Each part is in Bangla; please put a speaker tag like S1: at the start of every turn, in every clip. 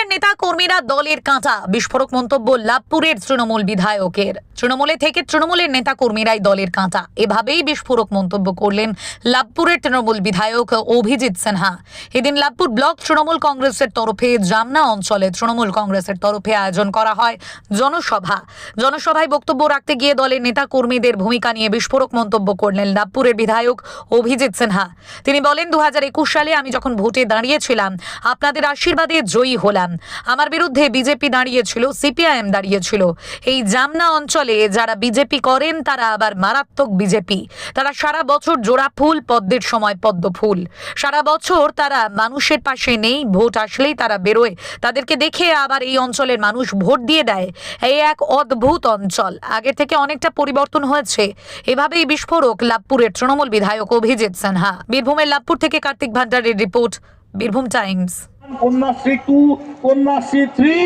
S1: তৃণমূলের নেতা কর্মীরা দলের কাঁটা। বিস্ফোরক মন্তব্য লাভপুরের তৃণমূল বিধায়কের। তৃণমূলে থেকে তৃণমূলের নেতা কর্মীরাই দলের কাঁটা। এভাবেই বিস্ফোরক মন্তব্য করলেন লাভপুরের তৃণমূল বিধায়ক অভিজিৎ সিনহা। এদিন লাভপুর ব্লক তৃণমূল কংগ্রেসের তরফে জামনা অঞ্চলে তৃণমূল কংগ্রেসের তরফে আয়োজন করা হয় জনসভা। জনসভায় বক্তব্য রাখতে গিয়ে দলের নেতা কর্মীদের ভূমিকা নিয়ে বিস্ফোরক মন্তব্য করলেন লাভপুরের বিধায়ক অভিজিৎ সিনহা। তিনি বলেন দু হাজার একুশ সালে আমি যখন ভোটে দাঁড়িয়েছিলাম, আপনাদের আশীর্বাদে জয়ী হলাম। আমার বিরুদ্ধে বিজেপি দাঁড়িয়েছিল, সিপিআইএম দাঁড়িয়েছিল। এই জামনা অঞ্চলে যারা বিজেপি করেন, তারা আবার মারাত্মক বিজেপি। তারা সারা বছর জোড়া ফুল, পদ্মের সময় পদ্ম ফুল। সারা বছর তারা মানুষের পাশে নেই, ভোট আসলেই তারা বেরোয়। তাদেরকে দেখে আবার এই অঞ্চলের মানুষ ভোট দিয়ে দেয়। এই এক অদ্ভুত অঞ্চল। আগের থেকে অনেকটা পরিবর্তন হয়েছে। এভাবেই বিস্ফোরক লাভপুরের তৃণমূল বিধায়ক অভিজিৎ সিনহা। বীরভূমের লাভপুর থেকে কার্তিক ভান্ডারের report, Birbhum Times.
S2: Kanyashree two Kanyashree three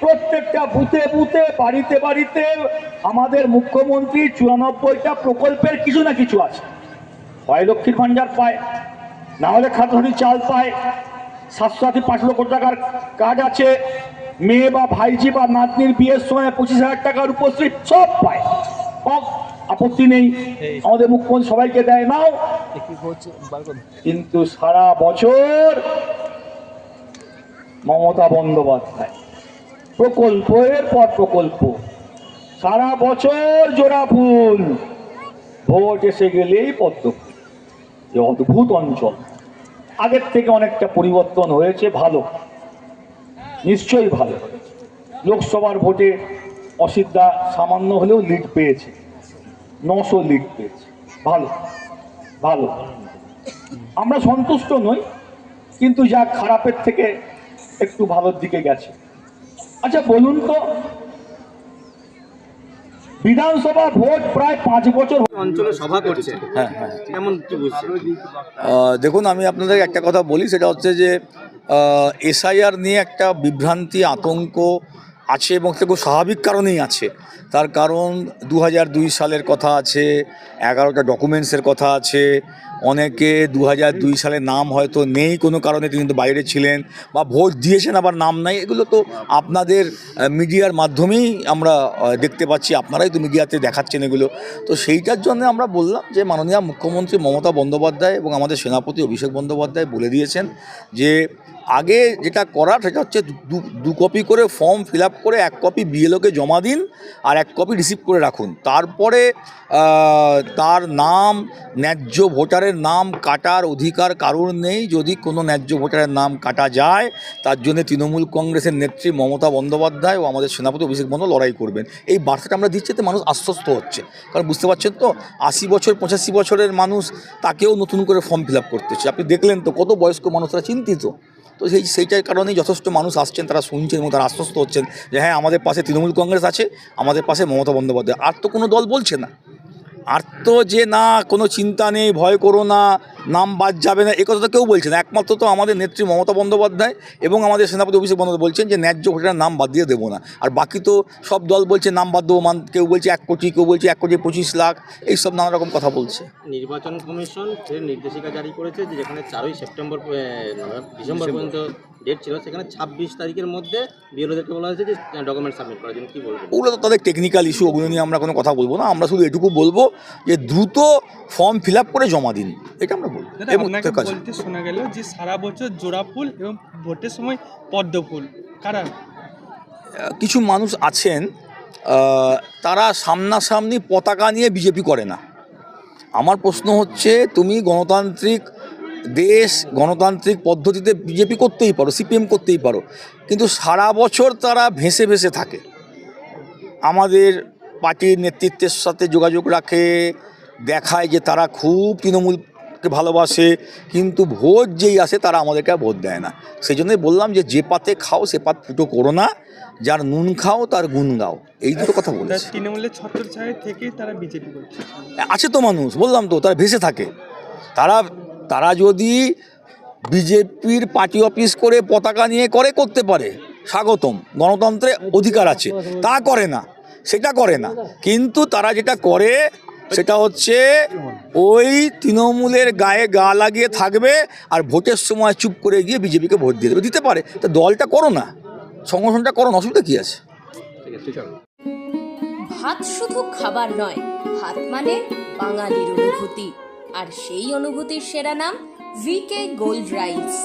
S2: প্রত্যেকটা বুথে বুথে বাড়িতে বাড়িতে আমাদের মুখ্যমন্ত্রী চুরানব্বইটা প্রকল্পের কিছু না কিছু আছে। হয় লক্ষ্মীর ভান্ডার পায় না হলে খাদ্যসাথী চাল পায় স্বাস্থ্যসাথী পাঁচ লক্ষ টাকার কার্ড আছে মেয়ে বা ভাইজি বা নাতনির বিয়ের সময় পঁচিশ হাজার টাকার উপস্থিত সব পায়। আপত্তি নেই। আমাদের মুখ্যমন্ত্রী সবাইকে দেয় নাও। কিন্তু সারা বছর মমতা বন্দ্যোপাধ্যায়। প্রকল্পের পর প্রকল্প। সারা বছর জোড়া ফুল। ভোট এসে গেলেই পদ্ম ফুল। অদ্ভুত অঞ্চল। আগের থেকে অনেকটা পরিবর্তন হয়েছে, ভালো। নিশ্চয়ই ভালো। লোকসভার ভোটে অসিদ্ধা সামান্য হলেও লিড পেয়েছে। নশো লিড পেয়েছে। ভালো। ভালো। আমরা সন্তুষ্ট নই, কিন্তু যা খারাপের থেকে একটু ভালোর দিকে গেছে। আচ্ছা বলুন তো বিধানসভা ভোট প্রায় পাঁচ বছর
S3: অঞ্চলে সভা করছে।
S4: হ্যাঁ হ্যাঁ।
S3: কেমন কি বুঝছেন
S4: দেখুন আমি আপনাদের একটা কথা বলি সেটা হচ্ছে যে এসআইআর নিয়ে একটা বিভ্রান্তি আতঙ্ক আছে এবং সেটা খুব স্বাভাবিক কারণেই আছে। তার কারণ দু দুই সালের কথা আছে এগারোটা ডকুমেন্টসের কথা আছে অনেকে দু দুই সালে নাম হয়তো নেই কোনো কারণে, তিনি কিন্তু বাইরে ছিলেন বা ভোট দিয়েছেন আবার নাম নাই, এগুলো তো আপনাদের মিডিয়ার মাধ্যমেই আমরা দেখতে পাচ্ছি, আপনারাই তো মিডিয়াতে দেখাচ্ছেন এগুলো। তো সেইটার জন্য আমরা বললাম যে মাননীয় মুখ্যমন্ত্রী মমতা বন্দ্যোপাধ্যায় এবং আমাদের সেনাপতি অভিষেক বন্দ্যোপাধ্যায় বলে দিয়েছেন যে আগে যেটা করার সেটা হচ্ছে দু- কপি করে ফর্ম ফিল করে এক কপি বিএলওকে জমা দিন আর এক কপি রিসিভ করে রাখুন। তারপরে তার নাম ন্যায্য ভোটারের নাম কাটার অধিকার কারোর নেই। যদি কোনো ন্যায্য ভোটারের নাম কাটা যায়, তার জন্য তৃণমূল কংগ্রেসের নেত্রী মমতা বন্দ্যোপাধ্যায় ও আমাদের সেনাপতি অভিষেক বন্দ্যোপাধ্যায় লড়াই করবেন। এই বার্তাটা আমরা দিচ্ছি মানুষ আশ্বস্ত হচ্ছে। কারণ বুঝতে পারছেন তো, আশি বছর, পঁচাশি বছরের মানুষ তাকেও নতুন করে ফর্ম ফিল আপ করতেছে আপনি দেখলেন তো, কত বয়স্ক মানুষরা চিন্তিত। তো সেই, সেইটার কারণেই যথেষ্ট মানুষ আসছেন, তারা শুনছেন এবং তারা আশ্বস্ত হচ্ছেন যে হ্যাঁ আমাদের পাশে তৃণমূল কংগ্রেস আছে, আমাদের পাশে মমতা বন্দ্যোপাধ্যায়। আর তো কোনো দল বলছে না। আর তো যে না কোনো চিন্তা নেই ভয় করো না নাম বাদ যাবে না এ কথা তো কেউ বলছে না। একমাত্র তো আমাদের নেত্রী মমতা বন্দ্যোপাধ্যায় এবং আমাদের সেনাপতি অভিষেক বন্দ্যোপাধ্যায় বলছেন যে ন্যায্য ভোটারের নাম বাদ দিয়ে দেবো না। আর বাকি তো সব দল বলছে নাম বাদ দেবো মান কেউ বলছে এক কোটি কেউ বলছে এক কোটি পঁচিশ লাখ এইসব নানা রকম কথা বলছে।
S3: নির্বাচন কমিশন ফের নির্দেশিকা জারি করেছে যে যেখানে চারই সেপ্টেম্বর ডিসেম্বর পর্যন্ত ডেট ছিল সেখানে ছাব্বিশ তারিখের মধ্যে বিএলওদেরকে বলা হয়েছে যে ডকুমেন্ট সাবমিট করার জন্য। কি বলব
S4: ওগুলো তো তাদের টেকনিক্যাল ইস্যু ওগুলো নিয়ে আমরা কোনো কথা বলব না। আমরা শুধু এটুকু বলব যে দ্রুত ফর্ম ফিল আপ করে জমা দিন এটা আমরা বলব। এবং।
S5: বলতে শোনা গেল যে সারা বছর জোড়া ফুল এবং ভোটের সময় পদ্ম ফুল কারা?
S4: কিছু মানুষ আছেন তারা সামনাসামনি পতাকা নিয়ে বিজেপি করে না। আমার প্রশ্ন হচ্ছে তুমি গণতান্ত্রিক দেশ গণতান্ত্রিক পদ্ধতিতে বিজেপি করতেই পারো সিপিএম করতেই পারো কিন্তু সারা বছর তারা ভেসে ভেসে থাকে। আমাদের পার্টির নেতৃত্বের সাথে যোগাযোগ রাখে দেখায় যে তারা খুব তৃণমূলকে ভালোবাসে কিন্তু ভোট যেই আসে তারা আমাদেরকে আর ভোট দেয় না। সেই জন্যই বললাম যে যে পাতে খাও সে পাত ফুটো করো না। যার নুন খাও তার গুণ গাও। এই দুটো কথা বলেছে।
S5: তৃণমূলের ছত্র ছায় থেকেই তারা বিজেপি করছে।
S4: আছে তো মানুষ বললাম তো তারা ভেসে থাকে। তারা তারা যদি বিজেপির পার্টি অফিস করে পতাকা নিয়ে করে করতে পারে। স্বাগতম গণতন্ত্রে অধিকার আছে। তা করে না। সেটা করে না। কিন্তু তারা যেটা করে, সেটা হচ্ছে ওই তৃণমূলের গায়ে গা লাগিয়ে থাকবে আর ভোটের সময় চুপ করে গিয়ে বিজেপিকে ভোট দিয়ে দেবে। দিতে পারে, তা দলটা করো না, সংগঠনটা করো না, অসুবিধা কী আছে?
S6: ভাত শুধু খাবার নয়, ভাত মানে বাঙালির অনুভূতি। আর সেই অনুভূতির সেরা নাম ভিকে গোল্ড রাইস